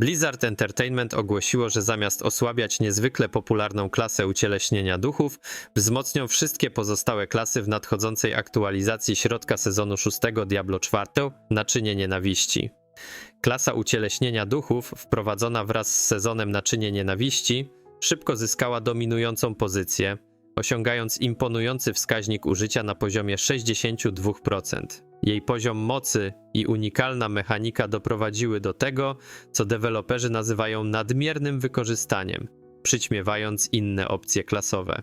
Blizzard Entertainment ogłosiło, że zamiast osłabiać niezwykle popularną klasę ucieleśnienia duchów, wzmocnią wszystkie pozostałe klasy w nadchodzącej aktualizacji środka sezonu 6 Diablo 4 Naczynie Nienawiści. Klasa ucieleśnienia duchów, wprowadzona wraz z sezonem Naczynie Nienawiści, szybko zyskała dominującą pozycję, osiągając imponujący wskaźnik użycia na poziomie 62%. Jej poziom mocy i unikalna mechanika doprowadziły do tego, co deweloperzy nazywają nadmiernym wykorzystaniem, przyćmiewając inne opcje klasowe.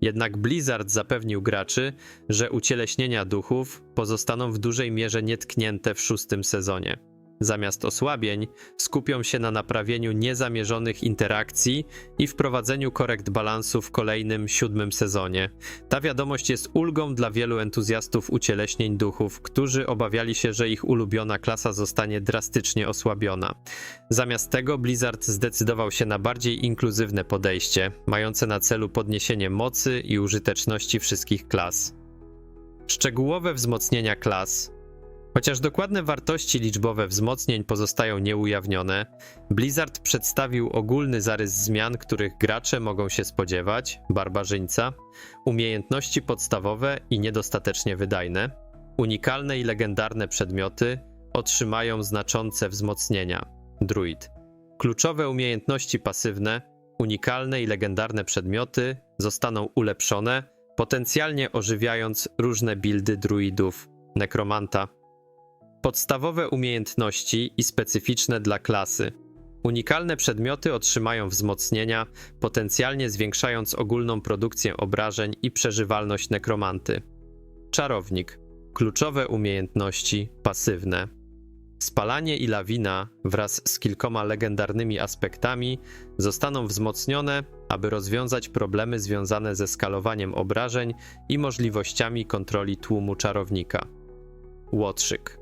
Jednak Blizzard zapewnił graczy, że ucieleśnienia duchów pozostaną w dużej mierze nietknięte w szóstym sezonie. Zamiast osłabień, skupią się na naprawieniu niezamierzonych interakcji i wprowadzeniu korekt balansu w kolejnym, siódmym sezonie. Ta wiadomość jest ulgą dla wielu entuzjastów ucieleśnień duchów, którzy obawiali się, że ich ulubiona klasa zostanie drastycznie osłabiona. Zamiast tego Blizzard zdecydował się na bardziej inkluzywne podejście, mające na celu podniesienie mocy i użyteczności wszystkich klas. Szczegółowe wzmocnienia klas Chociaż dokładne wartości liczbowe wzmocnień pozostają nieujawnione, Blizzard przedstawił ogólny zarys zmian, których gracze mogą się spodziewać: barbarzyńca, umiejętności podstawowe i niedostatecznie wydajne, unikalne i legendarne przedmioty otrzymają znaczące wzmocnienia. Druid. Kluczowe umiejętności pasywne, unikalne i legendarne przedmioty zostaną ulepszone, potencjalnie ożywiając różne buildy druidów. Nekromanta. Podstawowe umiejętności i specyficzne dla klasy. Unikalne przedmioty otrzymają wzmocnienia, potencjalnie zwiększając ogólną produkcję obrażeń i przeżywalność nekromanty. Czarownik. Kluczowe umiejętności pasywne. Spalanie i lawina wraz z kilkoma legendarnymi aspektami zostaną wzmocnione, aby rozwiązać problemy związane ze skalowaniem obrażeń i możliwościami kontroli tłumu czarownika. Łotrzyk.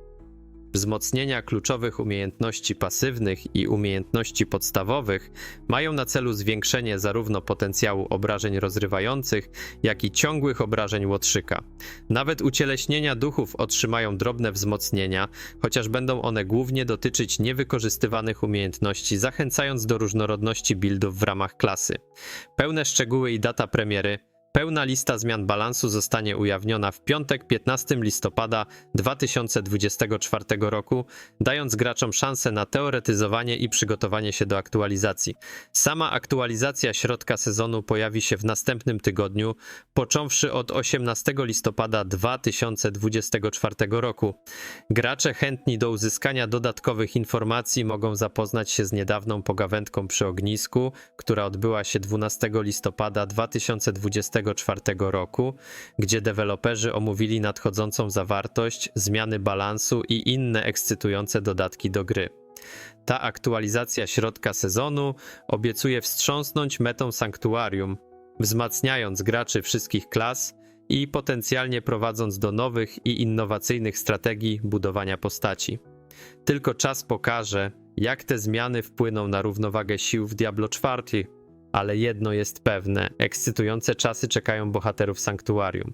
Wzmocnienia kluczowych umiejętności pasywnych i umiejętności podstawowych mają na celu zwiększenie zarówno potencjału obrażeń rozrywających, jak i ciągłych obrażeń łotrzyka. Nawet ucieleśnienia duchów otrzymają drobne wzmocnienia, chociaż będą one głównie dotyczyć niewykorzystywanych umiejętności, zachęcając do różnorodności buildów w ramach klasy. Pełne szczegóły i data premiery Pełna lista zmian balansu zostanie ujawniona w piątek 15 listopada 2024 roku, dając graczom szansę na teoretyzowanie i przygotowanie się do aktualizacji. Sama aktualizacja środka sezonu pojawi się w następnym tygodniu, począwszy od 18 listopada 2024 roku. Gracze chętni do uzyskania dodatkowych informacji mogą zapoznać się z niedawną pogawędką przy ognisku, która odbyła się 12 listopada 2024 2024 roku, gdzie deweloperzy omówili nadchodzącą zawartość, zmiany balansu i inne ekscytujące dodatki do gry. Ta aktualizacja środka sezonu obiecuje wstrząsnąć metą sanktuarium, wzmacniając graczy wszystkich klas i potencjalnie prowadząc do nowych i innowacyjnych strategii budowania postaci. Tylko czas pokaże, jak te zmiany wpłyną na równowagę sił w Diablo 4 ale jedno jest pewne: ekscytujące czasy czekają bohaterów sanktuarium.